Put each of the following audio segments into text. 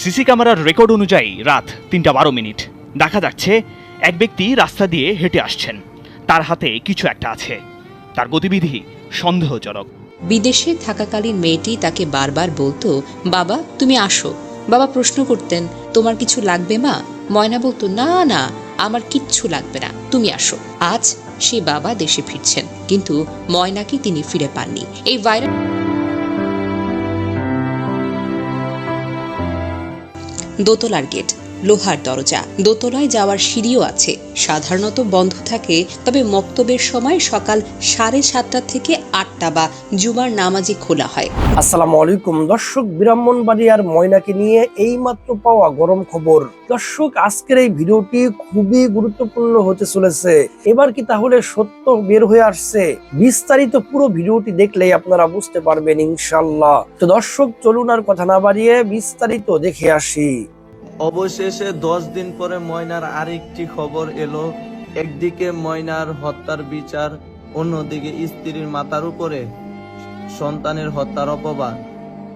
CC ক্যামেরার record অনুযায়ী রাত তিনটা বারো মিনিট। দেখা যাচ্ছে, এক ব্যক্তি রাস্তা দিয়ে হেঁটে আসছেন। তার হাতে কিছু একটা আছে। তার গতিবিধি সন্দেহজনক। বিদেশে থাকাকালীন মেয়েটি তাকে বারবার বলতো, বাবা, তুমি আসো। বাবা প্রশ্ন করতেন, তোমার কিছু লাগবে মা? ময়না বলতো, না না, আমার কিচ্ছু লাগবে না, তুমি আসো। আজ সে বাবা দেশে ফিরছেন, কিন্তু ময়নাকে তিনি ফিরে পাননি। এই ভাইরাল দোতলার গেট। লোহার দরজা। দোতলায় যাওয়ার সিঁড়িও আছে। সাধারণত বন্ধ থাকে, তবে মক্তবের সময় সকাল সাড়ে সাতটা থেকে আটটা বা জুমার নামাজে খোলা হয়। আসসালামু আলাইকুম। দর্শক, ব্রাহ্মণবাড়িয়ার ময়নাকে নিয়ে এই মাত্র পাওয়া গরম খবর। দর্শক, আজকের এই ভিডিওটি খুবই গুরুত্বপূর্ণ হতে চলেছে। এবার কি তাহলে সত্য বের হয়ে আসছে? বিস্তারিত পুরো ভিডিওটি দেখলেই আপনারা বুঝতে পারবেন ইনশাল্লাহ তো দর্শক, চলুন আর কথা না বাড়িয়ে বিস্তারিত দেখে আসি। অবশেষে দশ দিন পরে ময়নার আরেকটি খবর এলো। একদিকে ময়নার হত্যার বিচার, অন্যদিকে স্ত্রীর মাথার উপরে সন্তানের হত্যার অপবাদ।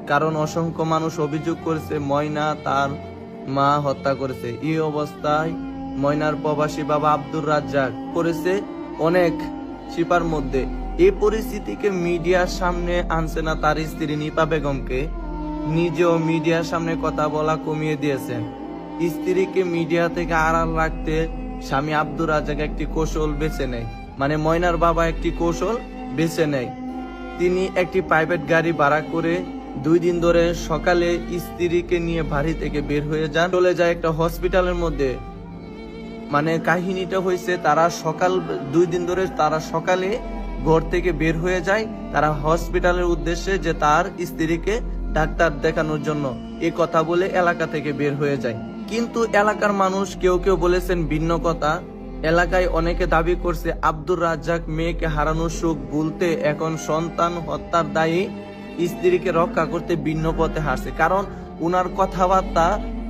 কারণ অসংখ্য মানুষ অভিযোগ করেছে, ময়না তার মা হত্যা করেছে। এই অবস্থায় ময়নার প্রবাসী বাবা আব্দুর রাজ্জাক করেছে অনেক চিপার মধ্যে। এই পরিস্থিতিকে মিডিয়ার সামনে আনছে না তার স্ত্রী নিপা বেগমকে। নিজেও মিডিয়ার সামনে কথা বলা কমিয়ে দিয়েছেন স্ত্রীকে মিডিয়া থেকে আড়াল রাখতে স্বামী আব্দুর রাজাক একটি কৌশল বেছে নেয়। মানে ময়নার বাবা একটি কৌশল বেছে নেয়। তিনি একটি প্রাইভেট গাড়ি ভাড়া করে দুই দিন ধরে সকালে স্ত্রীকে নিয়ে বাড়ি থেকে বের হয়ে যান। চলে যায় একটা হসপিটালের মধ্যে। মানে কাহিনীটা হয়েছে তারা সকাল, দুই দিন ধরে তারা সকালে ঘর থেকে বের হয়ে যায়। তারা হসপিটালের উদ্দেশ্যে যে তার স্ত্রীকে ডাক্তার দেখানোর জন্য এ কথা বলে এলাকা থেকে বের হয়ে যায়। কিন্তু এলাকার মানুষ কেউ কেউ বলেছেন ভিন্ন কথা। এলাকায় অনেকে দাবি করছে, আব্দুর রাজ্জাক মেয়েকে হারানোর সুখ ভুলতে এখন সন্তান হত্যার দায়ী স্ত্রীকে রক্ষা করতে ভিন্ন পথে হারছে কারণ উনার কথাবার্তা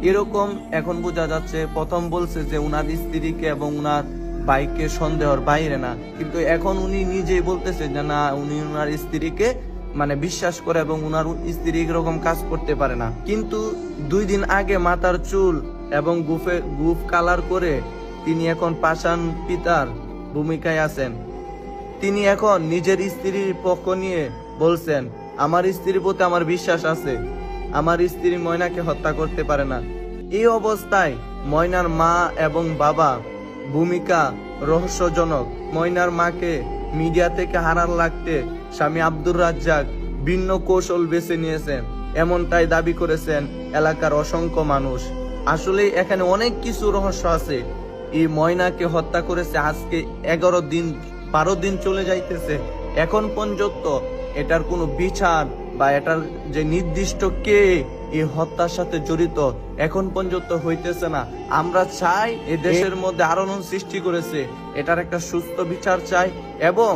এরকম এখন বোঝা যাচ্ছে, প্রথম বলছে যে উনার স্ত্রীকে এবং উনার বাইককে সন্দেহর বাইরে না। কিন্তু এখন উনি নিজেই বলতেছে যে না, উনি উনার স্ত্রীকে মানে বিশ্বাস করে এবং উনার স্ত্রী এরকম কাজ করতে পারে না। কিন্তু দুই দিন আগে মাতার চুল এবং গুফে গুফ কালার করে তিনি এখন পাষাণ পিতার ভূমিকায় আছেন। তিনি এখন নিজের স্ত্রীর পক্ষ নিয়ে বলছেন, আমার স্ত্রীর প্রতি আমার বিশ্বাস আছে। আমার স্ত্রী ময়নাকে হত্যা করতে পারে না। এই অবস্থায় ময়নার মা এবং বাবা ভূমিকা রহস্যজনক। ময়নার মাকে মিডিয়া থেকে হারার লাগতে স্বামী আব্দুর রাজ্জাক ভিন্ন কৌশল বেছে নিয়েছেন এমনটাই দাবি করেছেন এলাকার অসংখ্য মানুষ। আসলে এখানে অনেক কিছু রহস্য আছে। এই ময়নাকে হত্যা করেছে আজকে এগারো দিন বারো দিন চলে যাইতেছে। এখন পর্যন্ত এটার কোনো বিচার বা এটার যে নির্দিষ্ট কে এই হত্যার সাথে জড়িত এখন পর্যন্ত হইতেছে না। আমরা চাই এ দেশের মধ্যে আলোড়ন সৃষ্টি করেছে। এটার একটা সুস্থ বিচার চাই এবং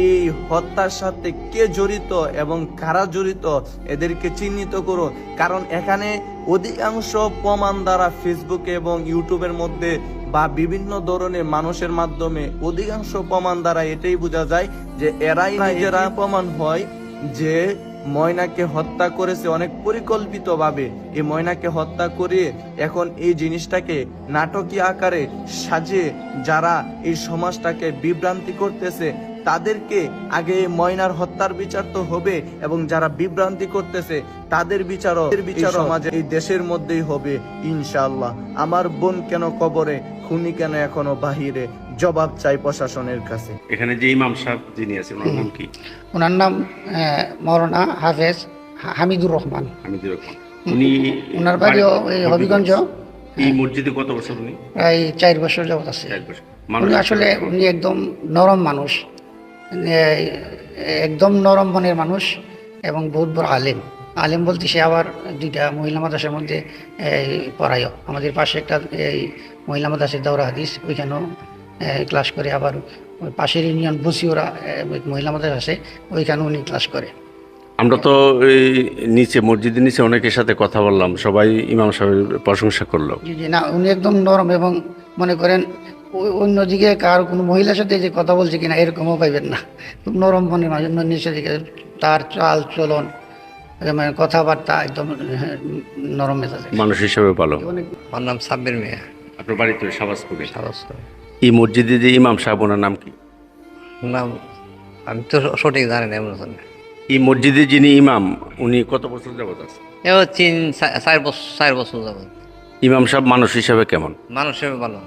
এই হত্যার সাথে কে জড়িত এবং কারা জড়িত এদেরকে চিহ্নিত করো কারণ এখানে অধিকাংশ প্রমাণ দ্বারা ফেসবুকে এবং ইউটিউবের মধ্যে বা বিভিন্ন ধরনের মানুষের মাধ্যমে অধিকাংশ প্রমাণ দ্বারা এটাই বোঝা যায় যে এরাই নিজেরা প্রমাণ হয় যে ময়নাকে হত্যা করেছে অনেক পরিকল্পিত ভাবে এই ময়নাকে হত্যা করে এখন এই জিনিসটাকে নাটকীয় আকারে সাজিয়ে যারা এই সমাজটাকে বিভ্রান্তি করতেছে তাদেরকে আগে ময়নার হত্যার বিচার তো হবে এবং যারা বিভ্রান্তি করতেছে তাদের বিচারও বিচার সমাজে এই দেশের মধ্যেই হবে ইনশাআল্লাহ। আমার বোন কেন কবরে খুনি কেন এখনও বাহিরে? জবাব চাই প্রশাসনের কাছে। এখানে যে ইমাম সাহেব যিনি আছেন ওনার নাম কি? ওনার নাম আহ, মৌলানা হাফেজ হামিদুর রহমান। হামিদুর রহমান। উনি ওনার বাড়িও এই হবিগঞ্জ। এই মসজিদে কত বছর উনি? প্রায় চার বছর যাবত আছে। উনি আসলে উনি একদম নরম মানুষ। একদম নরম মনের মানুষ এবং বহুত বড় আলেম। আলেম বলতে সে আবার দুইটা মহিলা মাদ্রাসার মধ্যে এই, পড়ায়ও। আমাদের পাশে একটা এই মহিলা মাদ্রাসের দৌরা হাদিস ওইখানেও ক্লাস করে আবার পাশের ইউনিয়ন বসিওরা এ, মহিলা মাদ্রাসা আছে ওইখানে উনি ক্লাস করে। আমরা তো এই নিচে মসজিদের নিচে অনেকের সাথে কথা বললাম সবাই ইমাম সাহেবের প্রশংসা করল। জি না উনি একদম নরম এবং মনে করেন অন্যদিকে কার কোনো মহিলার সাথে যে কথা বলছে কিনা এরকমও পাইবেন না। খুব নরম মনে মানুষ অন্য নিচের দিকে তার চাল চলন মানে কথাবার্তা একদম হ্যাঁ, নরম মেজাজের মানুষ হিসেবে ভালো আমার নাম সাব্বির মিয়া। আপনার বাড়িতে সাবাসপুরে সাহস এই মসজিদে যে ইমাম সাহেব ওনার নাম কি? নাম আমি তো সঠিক জানি না এমন। এই মসজিদে যিনি ইমাম উনি কত বছর যাবত আছে এও তিন চার বছর চার বছর যাবত। ইমাম সাহেব মানুষ হিসাবে কেমন? মানুষ হিসেবে ভালো।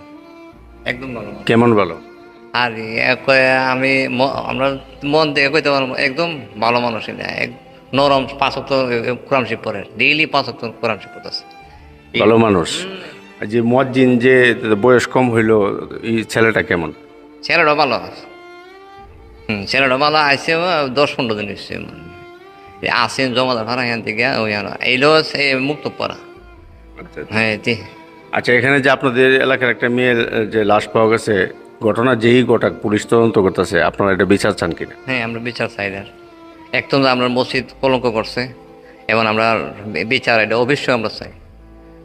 একদম ভালো। কেমন ভালো? আর এক আমি আমরা মন থেকে কইতে পারব একদম ভালো মানুষ না এক নরম পাঁচক কোরআন শিব পড়ে ডেইলি পাঁচক কোরআন শিব পড়তেছে। ভালো মানুষ। যে মজ্জিন যে বয়স কম হইল এই ছেলেটা কেমন? ছেলেটা ভালো। আছে হুম ছেলেটা ভালো আসছে দশ পনেরো দিন এসছে আসেন জমাদার ভাড়া এখান থেকে ওই এইলো সে মুক্ত পড়া হ্যাঁ আচ্ছা এখানে যে আপনাদের এলাকার একটা মেয়ের যে লাশ পাওয়া গেছে ঘটনা যেই গোটা পুলিশ তদন্ত করতেছে আপনারা এটা বিচার চান কিনা? হ্যাঁ আমরা বিচার চাই আর একদম আমরা মসজিদ কলঙ্ক করছে এবং আমরা বিচার এটা অবশ্যই আমরা চাই।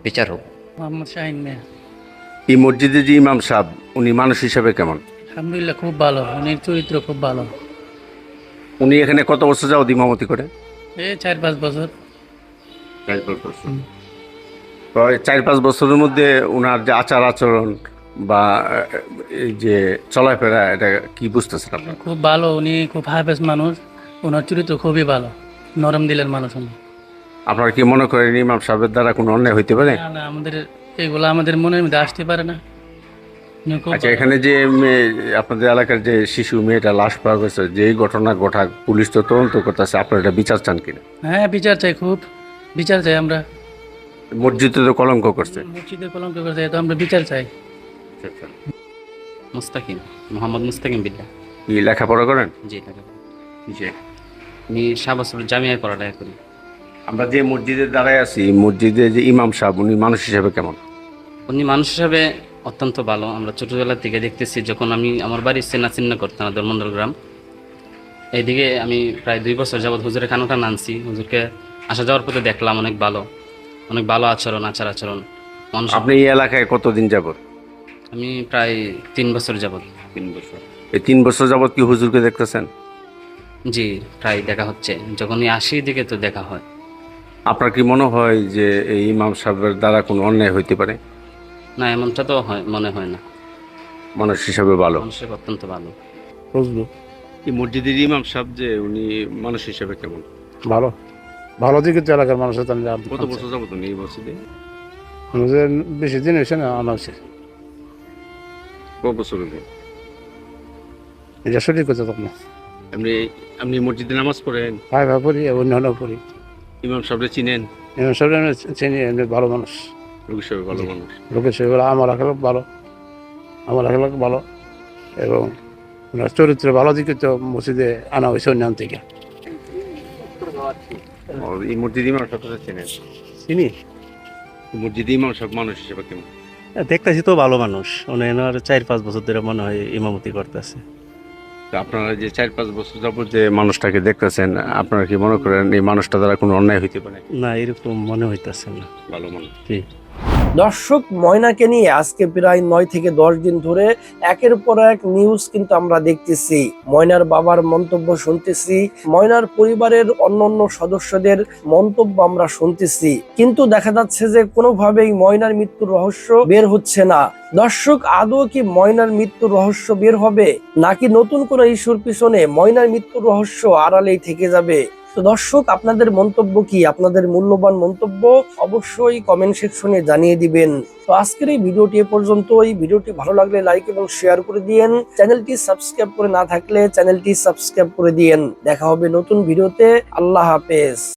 বিচার হোক। মোহাম্মদ শাহিন মিয়া। এই মসজিদে যে ইমাম সাহেব উনি মানুষ হিসাবে কেমন? আলহামদুলিল্লাহ খুব ভালো। উনি চরিত্র খুব ভালো। উনি এখানে কত বছর যাও ইমামতি করে এই চার পাঁচ বছর। তো এই চার পাঁচ বছরের মধ্যে ওনার যে আচার আচরণ বা এই যে চলাফেরা এটা কি বুঝতেছেন আপনার খুব ভালো উনি খুব হাফেজ মানুষ। ওনার চরিত্র খুবই ভালো। নরম দিলের মানুষ উনি। আপনারা কি মনে করেন ইমাম সাহেবের দ্বারা কোনো অন্যায় হইতে পারে? না না আমাদের এগুলো আমাদের মনের মধ্যে আসতে পারে না। আচ্ছা এখানে যে আপনাদের এলাকার যে শিশু মেয়েটা লাশ পাওয়া গেছে যেই ঘটনা ঘটা পুলিশ তো তদন্ত করতেছে আপনারা এটা বিচার চান কিনা? হ্যাঁ বিচার চাই খুব বিচার চাই আমরা। মসজিদে তো কলঙ্ক করছে। মসজিদে কলঙ্ক করছে তো আমরা বিচার চাই। মুস্তাকিম মোহাম্মদ মুস্তাকিম বিল্লা কি লেখাপড়া করেন? জি যে আমি শাহবাসপুর জামিয়ায় পড়ালেখা করি। আমরা যে মসজিদে দাঁড়ায় আছি মসজিদে যে ইমাম সাহেব উনি মানুষ হিসেবে কেমন? উনি মানুষ হিসাবে অত্যন্ত ভালো। আমরা ছোটবেলা থেকে দেখতেছি যখন আমি আমার বাড়ি চেনা চিহ্ন করতাম ধর্মন্ডল গ্রাম। এইদিকে আমি প্রায় দুই বছর যাবৎ হুজুরের খানোটা নানছি হুজুরকে আসা যাওয়ার পথে দেখলাম অনেক ভালো। অনেক ভালো আচরণ আচার আচরণ মানুষ আপনি এই এলাকায় কতদিন যাবত? আমি প্রায় তিন বছর যাবৎ তিন বছর। এই তিন বছর যাবত কি হুজুরকে দেখতেছেন? জি প্রায় দেখা হচ্ছে। যখনই আসি দিকে তো দেখা হয়। আপনার কি মনে হয় যে এই ইমাম সাহেবের দ্বারা কোনো অন্যায় হইতে পারে? না এমনটা তো হয় মনে হয় না। মানুষ হিসাবে ভালো। মানুষের অত্যন্ত ভালো। বুঝলো এই মসজিদের ইমাম সাহেব যে উনি মানুষ হিসাবে কেমন? ভালো। ভালো দিকে তো এলাকার মানুষের তাহলে কত বছর যাবত উনি এই মসজিদে বেশি দিন হয়েছে না আনা হয়েছে। কত বছর হলো? এটা সঠিক কথা তখন আপনি। আপনি মসজিদে নামাজ পড়েন? ভাই ভাই পড়ি অন্য অন্য পড়ি। ইমাম সাহেবরে চিনেন? এমন সব আমরা চিনি এমনি ভালো মানুষ। লোক হিসাবে ভালো মানুষ। লোকের সেগুলো আমার আখেলোক ভালো। আমার আখেলোক ভালো। এবং চরিত্র ভালো দিকে তো মসজিদে আনা হয়েছে অন্যান্য থেকে। ও, এই মসজিদ ইমাম চিনেন? চিনি মসজিদ ইমাম সাহেব মানুষ হিসেবে কেমন? দেখতেছি তো ভালো মানুষ। মানে এনার চার পাঁচ বছর ধরে মনে হয় ইমামতি করতেছে। তো আপনারা যে চার পাঁচ বছর যাবত যে মানুষটাকে দেখতেছেন আপনারা কি মনে করেন এই মানুষটা দ্বারা কোনো অন্যায় হইতে পারে? না এরকম মনে হইতেছে না। ভালো মানুষ জি। দর্শক ময়নাকে নিয়ে আজকে প্রায় নয় থেকে দশ দিন ধরে একের পর এক নিউজ কিন্তু আমরা দেখতেছি। ময়নার বাবার মন্তব্য শুনতেছি, ময়নার পরিবারের অন্যান্য সদস্যদের মন্তব্য আমরা শুনতেছি। কিন্তু দেখা যাচ্ছে যে কোনোভাবেই ময়নার মৃত্যুর রহস্য বের হচ্ছে না। দর্শক, আদৌ কি ময়নার মৃত্যুর রহস্য বের হবে? নাকি নতুন কোনো ইস্যুর পিছনে ময়নার মৃত্যুর রহস্য আড়ালেই থেকে যাবে? তো দর্শক, আপনাদের মন্তব্য কি? আপনাদের মূল্যবান মন্তব্য অবশ্যই কমেন্ট সেকশনে জানিয়ে দিবেন। তো আজকের এই ভিডিওটি এ পর্যন্ত এই ভিডিওটি ভালো লাগলে লাইক এবং শেয়ার করে দিয়েন। চ্যানেলটি সাবস্ক্রাইব করে না থাকলে চ্যানেলটি সাবস্ক্রাইব করে দিয়েন। দেখা হবে নতুন ভিডিওতে। আল্লাহ হাফেজ।